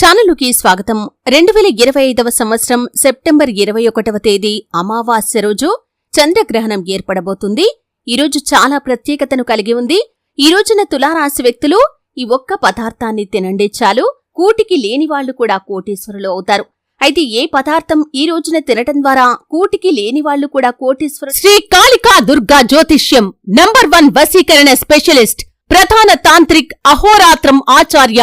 ఛానలుకి స్వాగతం. రెండు వేల ఇరవై ఐదవ సంవత్సరం సెప్టెంబర్ ఇరవై ఒకటవ తేదీ అమావాస్య రోజు చంద్రగ్రహణం ఏర్పడబోతుంది. ఈరోజు చాలా ప్రత్యేకతను కలిగి ఉంది. ఈ రోజున తులారాశి వ్యక్తులు ఈ ఒక్క పదార్థాన్ని తినండి చాలు. కూటికి లేనివాళ్ళు కూడా కోటీశ్వరులు అవుతారు. అయితే ఏ పదార్థం ఈ రోజున తినటం ద్వారా కూటికి లేనివాళ్ళు కూడా కోటీశ్వరు? శ్రీ కాళికా దుర్గా జ్యోతిష్యం నంబర్ వన్ వసీకరణ స్పెషలిస్ట్ ప్రధాన తాంత్రిక్ అహోరాత్రం ఆచార్య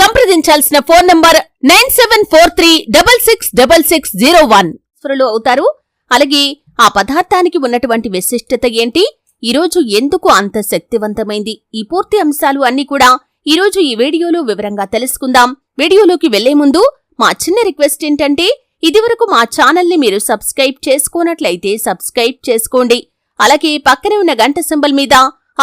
సంప్రదించాల్సిన phone number nine seven four three double six double six zero one. అవుతారు. అలాగే ఆ పదార్థానికి ఉన్నటువంటి విశిష్టత ఏంటి? ఈరోజు ఎందుకు అంత శక్తివంతమైంది? ఈ పూర్తి అంశాలు అన్ని కూడా ఈరోజు ఈ వీడియోలో వివరంగా తెలుసుకుందాం. వీడియోలోకి వెళ్ళే ముందు మా చిన్న రిక్వెస్ట్ ఏంటంటే ఇదివరకు మా ఛానల్ని మీరు సబ్స్క్రైబ్ చేసుకోనట్లయితే సబ్స్క్రైబ్ చేసుకోండి. అలాగే పక్కనే ఉన్న గంట సింబల్ మీద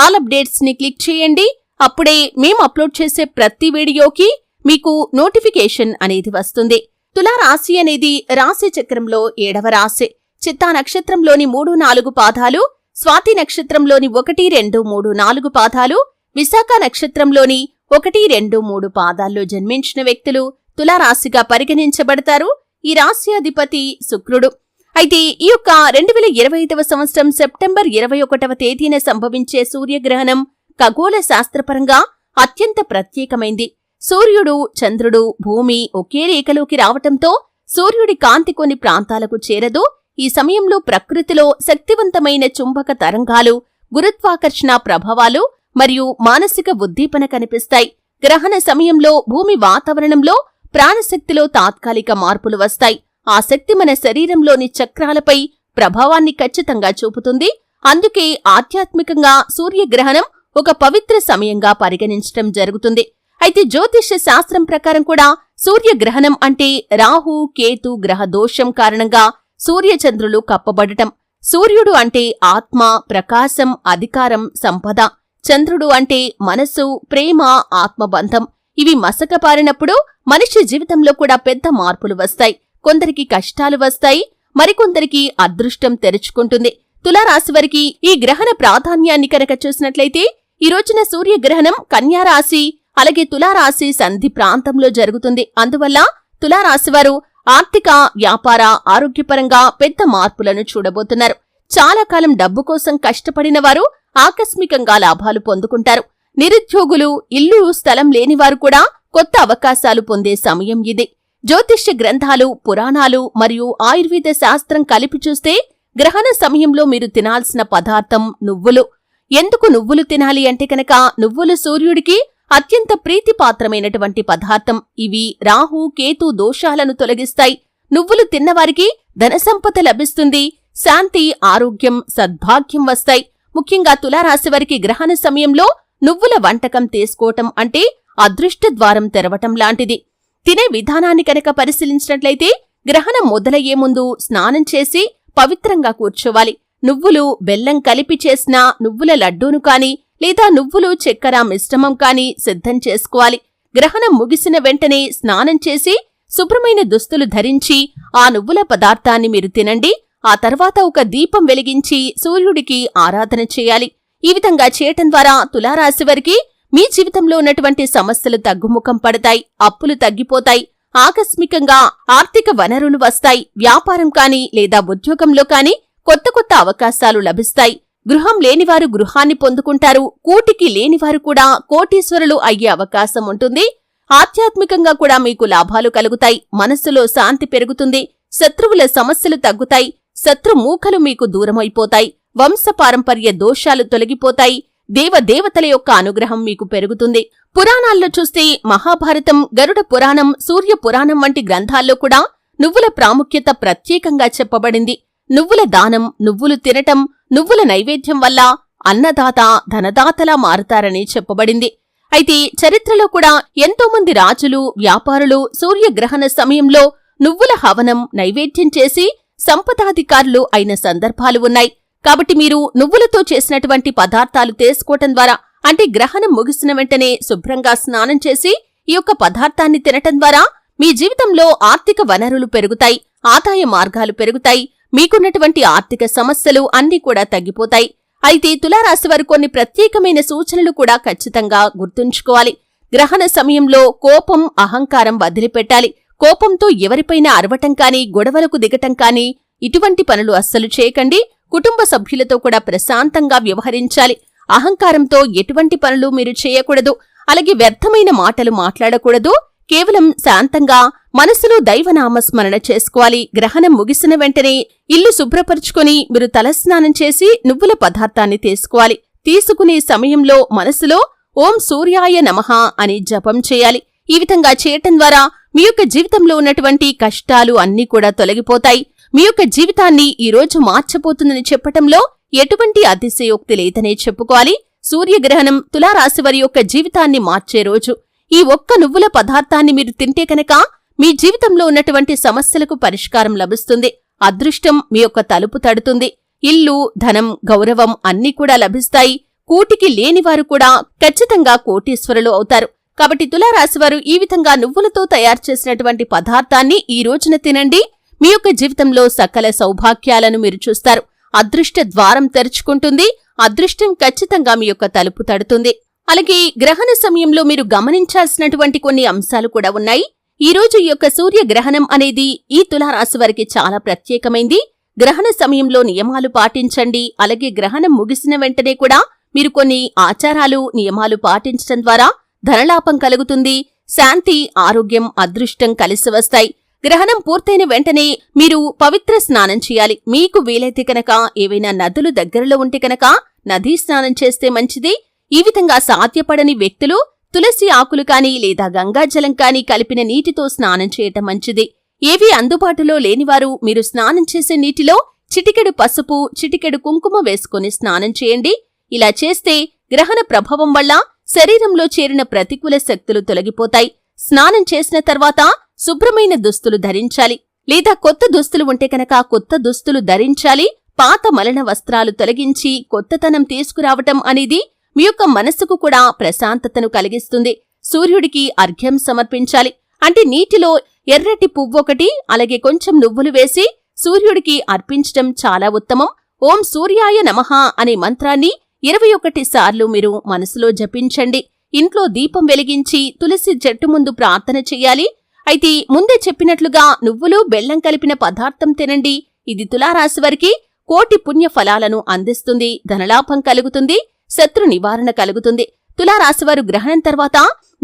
ఆల్ అప్డేట్స్ని క్లిక్ చేయండి. అప్పుడే మేము అప్లోడ్ చేసే ప్రతి వీడియోకి మీకు నోటిఫికేషన్ అనేది వస్తుంది. తులా రాశి అనేది రాశి చక్రంలో ఏడవ రాశి. చిత్తా నక్షత్రంలోని మూడు నాలుగు పాదాలు స్వాతి నక్షత్రంలోని ఒకటి రెండు మూడు నాలుగు పాదాలు విశాఖ నక్షత్రంలోని ఒకటి రెండు మూడు పాదాల్లో జన్మించిన వ్యక్తులు తులారాశిగా పరిగణించబడతారు. ఈ రాశి అధిపతి శుక్రుడు. అయితే ఈ యొక్క రెండు వేల ఇరవై ఐదవ సంవత్సరం సెప్టెంబర్ ఇరవై ఒకటవ తేదీన సంభవించే సూర్యగ్రహణం ఖగోళ శాస్త్రపరంగా అత్యంత ప్రత్యేకమైంది. సూర్యుడు చంద్రుడు భూమి ఒకే రేఖలోకి రావటంతో సూర్యుడి కాంతి కొన్ని ప్రాంతాలకు చేరదు. ఈ సమయంలో ప్రకృతిలో శక్తివంతమైన చుంబక తరంగాలు గురుత్వాకర్షణ ప్రభావాలు మరియు మానసిక ఉద్దీపన కనిపిస్తాయి. గ్రహణ సమయంలో భూమి వాతావరణంలో ప్రాణశక్తిలో తాత్కాలిక మార్పులు వస్తాయి. ఆ శక్తి మన శరీరంలోని చక్రాలపై ప్రభావాన్ని ఖచ్చితంగా చూపుతుంది. అందుకే ఆధ్యాత్మికంగా సూర్యగ్రహణం ఒక పవిత్ర సమయంగా పరిగణించటం జరుగుతుంది. అయితే జ్యోతిష్య శాస్త్రం ప్రకారం కూడా సూర్యగ్రహణం అంటే రాహు కేతు గ్రహ దోషం కారణంగా సూర్యచంద్రులు కప్పబడటం. సూర్యుడు అంటే ఆత్మ ప్రకాశం అధికారం సంపద. చంద్రుడు అంటే మనస్సు ప్రేమ ఆత్మబంధం. ఇవి మసకపారినప్పుడు మనిషి జీవితంలో కూడా పెద్ద మార్పులు వస్తాయి. కొందరికి కష్టాలు వస్తాయి మరికొందరికి అదృష్టం తెరుచుకుంటుంది. తులారాశివారికి ఈ గ్రహణ ప్రాధాన్యాన్ని కనుక చూసినట్లయితే ఈ రోజున సూర్యగ్రహణం కన్యారాశి అలాగే తులారాశి సంధి ప్రాంతంలో జరుగుతుంది. అందువల్ల తులారాశివారు ఆర్థిక వ్యాపార ఆరోగ్యపరంగా పెద్ద మార్పులను చూడబోతున్నారు. చాలా కాలం డబ్బు కోసం కష్టపడిన వారు ఆకస్మికంగా లాభాలు పొందుకుంటారు. నిరుద్యోగులు ఇల్లు స్థలం లేనివారు కూడా కొత్త అవకాశాలు పొందే సమయం ఇది. జ్యోతిష్య గ్రంథాలు పురాణాలు మరియు ఆయుర్వేద శాస్త్రం కలిపి చూస్తే గ్రహణ సమయంలో మీరు తినాల్సిన పదార్థం నువ్వులు. ఎందుకు నువ్వులు తినాలి అంటే కనుక నువ్వులు సూర్యుడికి అత్యంత ప్రీతిపాత్రమైనటువంటి పదార్థం. ఇవి రాహు కేతు దోషాలను తొలగిస్తాయి. నువ్వులు తిన్నవారికి ధనసంపద లభిస్తుంది. శాంతి ఆరోగ్యం సద్భాగ్యం వస్తాయి. ముఖ్యంగా తులారాశి వారికి గ్రహణ సమయంలో నువ్వుల వంటకం తీసుకోవటం అంటే అదృష్ట ద్వారం తెరవటం లాంటిది. తినే విధానాన్ని కనుక పరిశీలించినట్లయితే గ్రహణం మొదలయ్యే ముందు స్నానం చేసి పవిత్రంగా కూర్చోవాలి. నువ్వులు బెల్లం కలిపి చేసిన నువ్వుల లడ్డూను కాని లేదా నువ్వులు చక్కెర మిశ్రమం కాని సిద్ధం చేసుకోవాలి. గ్రహణం ముగిసిన వెంటనే స్నానం చేసి శుభ్రమైన దుస్తులు ధరించి ఆ నువ్వుల పదార్థాన్ని మీరు తినండి. ఆ తర్వాత ఒక దీపం వెలిగించి సూర్యుడికి ఆరాధన చేయాలి. ఈ విధంగా చేయటం ద్వారా తులారాశి వారికి మీ జీవితంలో ఉన్నటువంటి సమస్యలు తగ్గుముఖం పడతాయి అప్పులు తగ్గిపోతాయి. ఆకస్మికంగా ఆర్థిక వనరులు వస్తాయి. వ్యాపారం కాని లేదా ఉద్యోగంలో కానీ కొత్త కొత్త అవకాశాలు లభిస్తాయి. గృహం లేనివారు గృహాన్ని పొందుకుంటారు. కూటికి లేనివారు కూడా కోటీశ్వరులు అయ్యే అవకాశం ఉంటుంది. ఆధ్యాత్మికంగా కూడా మీకు లాభాలు కలుగుతాయి. మనస్సులో శాంతి పెరుగుతుంది. శత్రువుల సమస్యలు తగ్గుతాయి. శత్రుమూకలు మీకు దూరమైపోతాయి. వంశపారంపర్య దోషాలు తొలగిపోతాయి. దేవదేవతల యొక్క అనుగ్రహం మీకు పెరుగుతుంది. పురాణాల్లో చూస్తే మహాభారతం గరుడ పురాణం సూర్య పురాణం వంటి గ్రంథాల్లో కూడా నువ్వుల ప్రాముఖ్యత ప్రత్యేకంగా చెప్పబడింది. నువ్వుల దానం నువ్వులు తినటం నువ్వుల నైవేద్యం వల్ల అన్నదాత ధనదాతలా మారుతారని చెప్పబడింది. అయితే చరిత్రలో కూడా ఎంతోమంది రాజులు వ్యాపారులు సూర్యగ్రహణ సమయంలో నువ్వుల హవనం నైవేద్యం చేసి సంపదాధికారులు అయిన సందర్భాలు ఉన్నాయి. కాబట్టి మీరు నువ్వులతో చేసినటువంటి పదార్థాలు తీసుకోవటం ద్వారా అంటే గ్రహణం ముగిసిన వెంటనే శుభ్రంగా స్నానం చేసి ఈ యొక్క పదార్థాన్ని తినటం ద్వారా మీ జీవితంలో ఆర్థిక వనరులు పెరుగుతాయి ఆదాయ మార్గాలు పెరుగుతాయి మీకున్నటువంటి ఆర్థిక సమస్యలు అన్నీ కూడా తగ్గిపోతాయి. అయితే తులారాశి వారు కొన్ని ప్రత్యేకమైన సూచనలు కూడా ఖచ్చితంగా గుర్తుంచుకోవాలి. గ్రహణ సమయంలో కోపం అహంకారం వదిలిపెట్టాలి. కోపంతో ఎవరిపైనా అరవటం కానీ గొడవలకు దిగటం కానీ ఇటువంటి పనులు అస్సలు చేయకండి. కుటుంబ సభ్యులతో కూడా ప్రశాంతంగా వ్యవహరించాలి. అహంకారంతో ఎటువంటి పనులు మీరు చేయకూడదు. అలాగే వ్యర్థమైన మాటలు మాట్లాడకూడదు. కేవలం శాంతంగా మనసులో దైవనామస్మరణ చేసుకోవాలి. గ్రహణం ముగిసిన వెంటనే ఇల్లు శుభ్రపరుచుకొని మీరు తలస్నానం చేసి నువ్వుల పదార్థాన్ని తీసుకోవాలి. తీసుకునే సమయంలో మనసులో ఓం సూర్యాయ నమః అని జపం చేయాలి. ఈ విధంగా చేయటం ద్వారా మీ యొక్క జీవితంలో ఉన్నటువంటి కష్టాలు అన్నీ కూడా తొలగిపోతాయి. మీ యొక్క జీవితాన్ని ఈ రోజు మార్చబోతుందని చెప్పటంలో ఎటువంటి అతిశయోక్తి లేదనే చెప్పుకోవాలి. సూర్యగ్రహణం తులారాశి వారి యొక్క జీవితాన్ని మార్చే రోజు. ఈ ఒక్క నువ్వుల పదార్థాన్ని మీరు తింటే కనుక మీ జీవితంలో ఉన్నటువంటి సమస్యలకు పరిష్కారం లభిస్తుంది. అదృష్టం మీ యొక్క తలుపు తడుతుంది. ఇల్లు ధనం గౌరవం అన్నీ కూడా లభిస్తాయి. కూటికి లేనివారు కూడా ఖచ్చితంగా కోటీశ్వరులు అవుతారు. కాబట్టి తులారాశివారు ఈ విధంగా నువ్వులతో తయారు చేసినటువంటి పదార్థాన్ని ఈ రోజున తినండి. మీ యొక్క జీవితంలో సకల సౌభాగ్యాలను మీరు చూస్తారు. అదృష్ట ద్వారం తెరుచుకుంటుంది. అదృష్టం ఖచ్చితంగా మీ యొక్క తలుపు తడుతుంది. అలాగే గ్రహణ సమయంలో మీరు గమనించాల్సినటువంటి కొన్ని అంశాలు కూడా ఉన్నాయి. ఈ రోజు ఈ యొక్క సూర్య గ్రహణం అనేది ఈ తులారాశి వారికి చాలా ప్రత్యేకమైంది. గ్రహణ సమయంలో నియమాలు పాటించండి. అలాగే గ్రహణం ముగిసిన వెంటనే కూడా మీరు కొన్ని ఆచారాలు నియమాలు పాటించడం ద్వారా ధనలాభం కలుగుతుంది. శాంతి ఆరోగ్యం అదృష్టం కలిసి వస్తాయి. గ్రహణం పూర్తయిన వెంటనే మీరు పవిత్ర స్నానం చేయాలి. మీకు వీలైతే కనుక ఏవైనా నదులు దగ్గరలో ఉంటే కనుక నదీ స్నానం చేస్తే మంచిది. ఈ విధంగా సాధ్యపడని వ్యక్తులు తులసి ఆకులు కాని లేదా గంగాజలం కాని కలిపిన నీటితో స్నానం చేయటం మంచిది. ఏవీ అందుబాటులో లేనివారు మీరు స్నానం చేసే నీటిలో చిటికెడు పసుపు చిటికెడు కుంకుమ వేసుకుని స్నానం చేయండి. ఇలా చేస్తే గ్రహణ ప్రభావం వల్ల శరీరంలో చేరిన ప్రతికూల శక్తులు తొలగిపోతాయి. స్నానం చేసిన తర్వాత శుభ్రమైన దుస్తులు ధరించాలి. లేదా కొత్త దుస్తులు ఉంటే కనుక కొత్త దుస్తులు ధరించాలి. పాత మలన వస్త్రాలు తొలగించి కొత్తతనం తీసుకురావటం అనేది మీ యొక్క మనస్సుకు కూడా ప్రశాంతతను కలిగిస్తుంది. సూర్యుడికి అర్ఘ్యం సమర్పించాలి. అంటే నీటిలో ఎర్రటి పువ్వొకటి అలాగే కొంచెం నువ్వులు వేసి సూర్యుడికి అర్పించటం చాలా ఉత్తమం. ఓం సూర్యాయ నమః అనే మంత్రాన్ని ఇరవై ఒకటి సార్లు మీరు మనసులో జపించండి. ఇంట్లో దీపం వెలిగించి తులసి చెట్టు ముందు ప్రార్థన చెయ్యాలి అయితే ముందే చెప్పినట్లుగా నువ్వులు బెల్లం కలిపిన పదార్థం తినండి. ఇది తులారాశి వారికి కోటి పుణ్య ఫలాలను అందిస్తుంది ధనలాభం కలుగుతుంది. శత్రు నివారణ కలుగుతుంది. తులారాశివారు గ్రహణం తర్వాత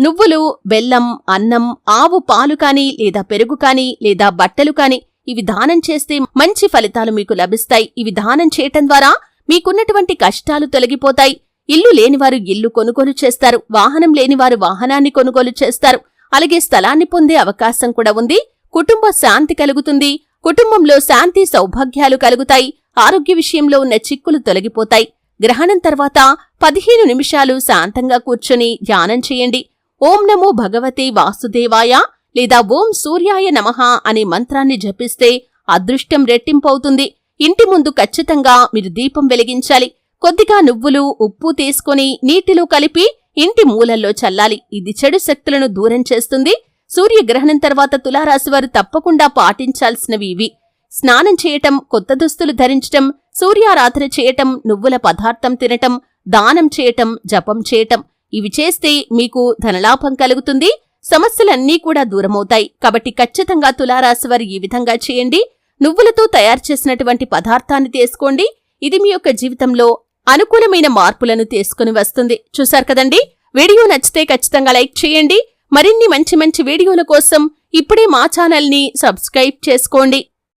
నువ్వులు బెల్లం అన్నం ఆవు పాలు కాని లేదా పెరుగు కాని లేదా బట్టలు కాని ఇవి దానం చేస్తే మంచి ఫలితాలు మీకు లభిస్తాయి. ఇవి దానం చేయటం ద్వారా మీకున్నటువంటి కష్టాలు తొలగిపోతాయి. ఇల్లు లేనివారు ఇల్లు కొనుగోలు చేస్తారు. వాహనం లేనివారు వాహనాన్ని కొనుగోలు చేస్తారు. అలాగే స్థలాన్ని పొందే అవకాశం కూడా ఉంది. కుటుంబ శాంతి కలుగుతుంది. కుటుంబంలో శాంతి సౌభాగ్యాలు కలుగుతాయి. ఆరోగ్య విషయంలో ఉన్న చిక్కులు తొలగిపోతాయి. గ్రహణం తర్వాత పదిహేను నిమిషాలు శాంతంగా కూర్చొని ధ్యానం చేయండి. ఓం నమో భగవతే వాసుదేవాయ లేదా ఓం సూర్యాయ నమః అనే మంత్రాన్ని జపిస్తే అదృష్టం రెట్టింపవుతుంది. ఇంటి ముందు ఖచ్చితంగా మీరు దీపం వెలిగించాలి. కొద్దిగా నువ్వులు ఉప్పు తీసుకొని నీటిలో కలిపి ఇంటి మూలల్లో చల్లాలి. ఇది చెడు శక్తులను దూరం చేస్తుంది. సూర్యగ్రహణం తర్వాత తులారాశివారు తప్పకుండా పాటించాల్సినవి ఇవి. స్నానం చేయటం కొత్త దుస్తులు ధరించటం సూర్యారాధన చేయటం నువ్వుల పదార్థం తినటం దానం చేయటం జపం చేయటం ఇవి చేస్తే మీకు ధనలాభం కలుగుతుంది సమస్యలన్నీ కూడా దూరమవుతాయి. కాబట్టి ఖచ్చితంగా తులారాశివారు ఈ విధంగా చేయండి. నువ్వులతో తయారు చేసినటువంటి పదార్థాన్ని తీసుకోండి. ఇది మీ యొక్క జీవితంలో అనుకూలమైన మార్పులను తీసుకుని వస్తుంది. చూశారు కదండి? వీడియో నచ్చితే ఖచ్చితంగా లైక్ చేయండి. మరిన్ని మంచి మంచి వీడియోల కోసం ఇప్పుడే మా ఛానల్ని సబ్స్క్రైబ్ చేసుకోండి.